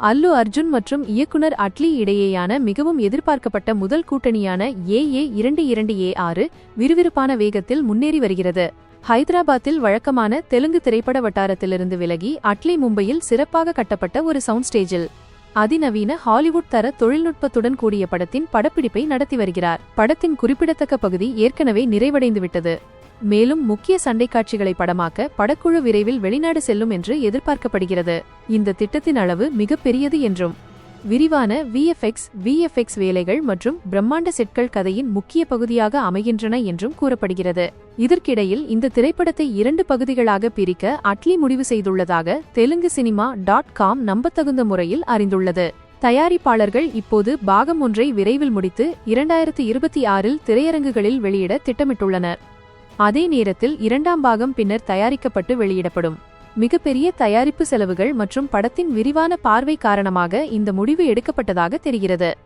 அல்லு அர்ஜுன் மற்றும் இயக்குனர் அட்லி இடையேயான மிகவும் எதிர்பார்க்கப்பட்ட முதல் கூட்டணியான ஏ ஏ இரண்டு இரண்டு ஏ ஆறு விறுவிறுப்பான வேகத்தில் முன்னேறி வருகிறது. ஹைதராபாத்தில் வழக்கமான தெலுங்கு திரைப்பட வட்டாரத்திலிருந்து விலகி அட்லி மும்பையில் சிறப்பாக கட்டப்பட்ட ஒரு சவுண்ட் ஸ்டேஜில் அதிநவீன ஹாலிவுட் தர தொழில்நுட்பத்துடன் கூடிய படத்தின் படப்பிடிப்பை நடத்தி வருகிறார். படத்தின் குறிப்பிடத்தக்க பகுதி ஏற்கனவே நிறைவடைந்துவிட்டது. மேலும் முக்கிய சண்டை காட்சிகளை படமாக்க படக்குழு விரைவில் வெளிநாடு செல்லும் என்று எதிர்பார்க்கப்படுகிறது. இந்த திட்டத்தின் அளவு மிகப்பெரியது என்றும் விரிவான விஎஃப்எக்ஸ் விஎஃப்எக்ஸ் வேலைகள் மற்றும் பிரம்மாண்ட செட்கள் கதையின் முக்கிய பகுதியாக அமைகின்றன என்றும் கூறப்படுகிறது. இதற்கிடையில் இந்த திரைப்படத்தை இரண்டு பகுதிகளாக பிரிக்க அட்லி முடிவு செய்துள்ளதாக தெலுங்கு சினிமா டாட் காம் நம்பத்தகுந்த முறையில் அறிந்துள்ளது. தயாரிப்பாளர்கள் இப்போது பாகம் ஒன்றை விரைவில் முடித்து இரண்டாயிரத்தி இருபத்தி ஆறில் திரையரங்குகளில் வெளியிட திட்டமிட்டுள்ளனர். அதே நேரத்தில் இரண்டாம் பாகம் பின்னர் தயாரிக்கப்பட்டு வெளியிடப்படும். மிகப்பெரிய தயாரிப்பு செலவுகள் மற்றும் படத்தின் விரிவான பார்வை காரணமாக இந்த முடிவு எடுக்கப்பட்டதாக தெரிகிறது.